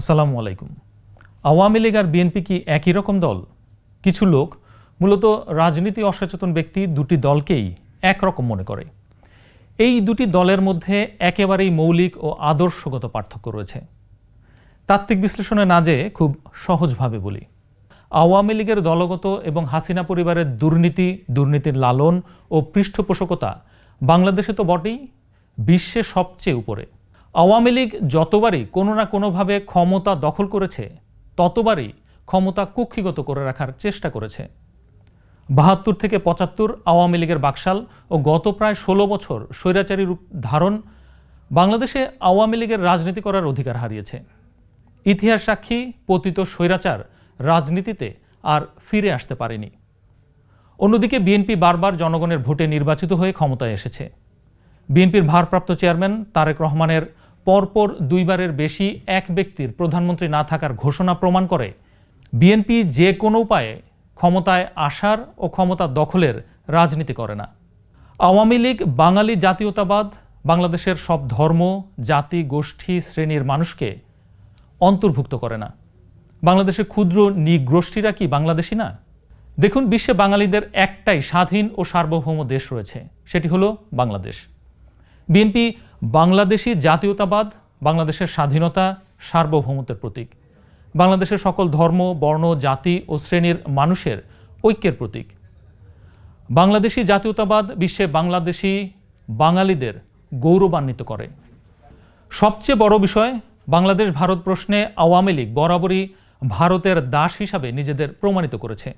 আসসালামু আলাইকুম। আওয়ামী লীগ আর বিএনপি কি একই রকম দল? কিছু লোক, মূলত রাজনীতি অসচেতন ব্যক্তি দুটি দলকেই একরকম মনে করে। এই দুটি দলের মধ্যে একেবারেই মৌলিক ও আদর্শগত পার্থক্য রয়েছে। তাত্ত্বিক বিশ্লেষণে না যেয়ে খুব সহজভাবে বলি। আওয়ামী লীগের দলগত এবং হাসিনা পরিবারের দুর্নীতি, দুর্নীতির লালন ও পৃষ্ঠপোষকতা বাংলাদেশে তো বটেই বিশ্বে সবচেয়ে উপরে। আওয়ামী লীগ যতবারই কোনো না কোনোভাবে ক্ষমতা দখল করেছে, ততবারই ক্ষমতা কুক্ষিগত করে রাখার চেষ্টা করেছে। বাহাত্তর থেকে পঁচাত্তর আওয়ামী লীগের বাকশাল ও গত প্রায় ষোলো বছর স্বৈরাচারী রূপ ধারণ বাংলাদেশে আওয়ামী লীগের রাজনীতি করার অধিকার হারিয়েছে। ইতিহাস সাক্ষী, পতিত স্বৈরাচার রাজনীতিতে আর ফিরে আসতে পারেনি। অন্যদিকে বিএনপি বারবার জনগণের ভোটে নির্বাচিত হয়ে ক্ষমতায় এসেছে। বিএনপির ভারপ্রাপ্ত চেয়ারম্যান তারেক রহমানের পরপর দুইবারের বেশি এক ব্যক্তির প্রধানমন্ত্রী না থাকার ঘোষণা প্রমাণ করে। বিএনপি যে কোনো উপায়ে ক্ষমতায় আসার ও ক্ষমতা দখলের রাজনীতি করে না। আওয়ামী লীগ, বাঙালি জাতীয়তাবাদ, বাংলাদেশের সব ধর্ম, জাতি, গোষ্ঠী, শ্রেণির মানুষকে অন্তর্ভুক্ত করে না। বাংলাদেশের ক্ষুদ্র নিগ্রোষ্ঠীরা কি বাংলাদেশি না? দেখুন, বিশ্বে বাঙালিদের একটাই স্বাধীন ও সার্বভৌম দেশ রয়েছে, সেটি হলো বাংলাদেশ। বিএনপি বাংলাদেশি জাতীয়তাবাদ, বাংলাদেশের স্বাধীনতা, সার্বভৌমত্বের প্রতীক। বাংলাদেশের সকল ধর্ম, বর্ণ, জাতি ও শ্রেণির মানুষের ঐক্যের প্রতীক। বাংলাদেশি জাতীয়তাবাদ বিশ্বে বাংলাদেশি বাঙালিদের গৌরবান্বিত করে। সবচেয়ে বড় বিষয়, বাংলাদেশ ভারত প্রশ্নে আওয়ামী লীগ বরাবরই ভারতের দাস হিসাবে নিজেদের প্রমাণিত করেছে।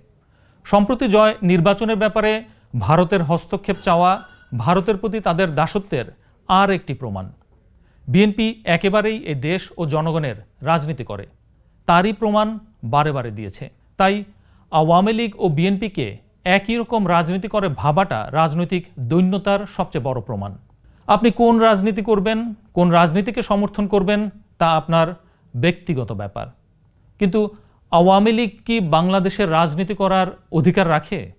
সম্প্রতি জয় নির্বাচনের ব্যাপারে ভারতের হস্তক্ষেপ চাওয়া, ভারতের প্রতি তাদের দাসত্বের আর একটি প্রমাণ। বিএনপি একেবারেই এ দেশ ও জনগণের রাজনীতি করে। তারই প্রমাণ বারে বারে দিয়েছে। তাই আওয়ামী লীগ ও বিএনপিকে একই রকম রাজনীতি করে ভাবাটা রাজনৈতিক দৈন্যতার সবচেয়ে বড় প্রমাণ। আপনি কোন রাজনীতি করবেন, কোন রাজনীতিকে সমর্থন করবেন, তা আপনার ব্যক্তিগত ব্যাপার। কিন্তু আওয়ামী লীগ কি বাংলাদেশের রাজনীতি করার অধিকার রাখে?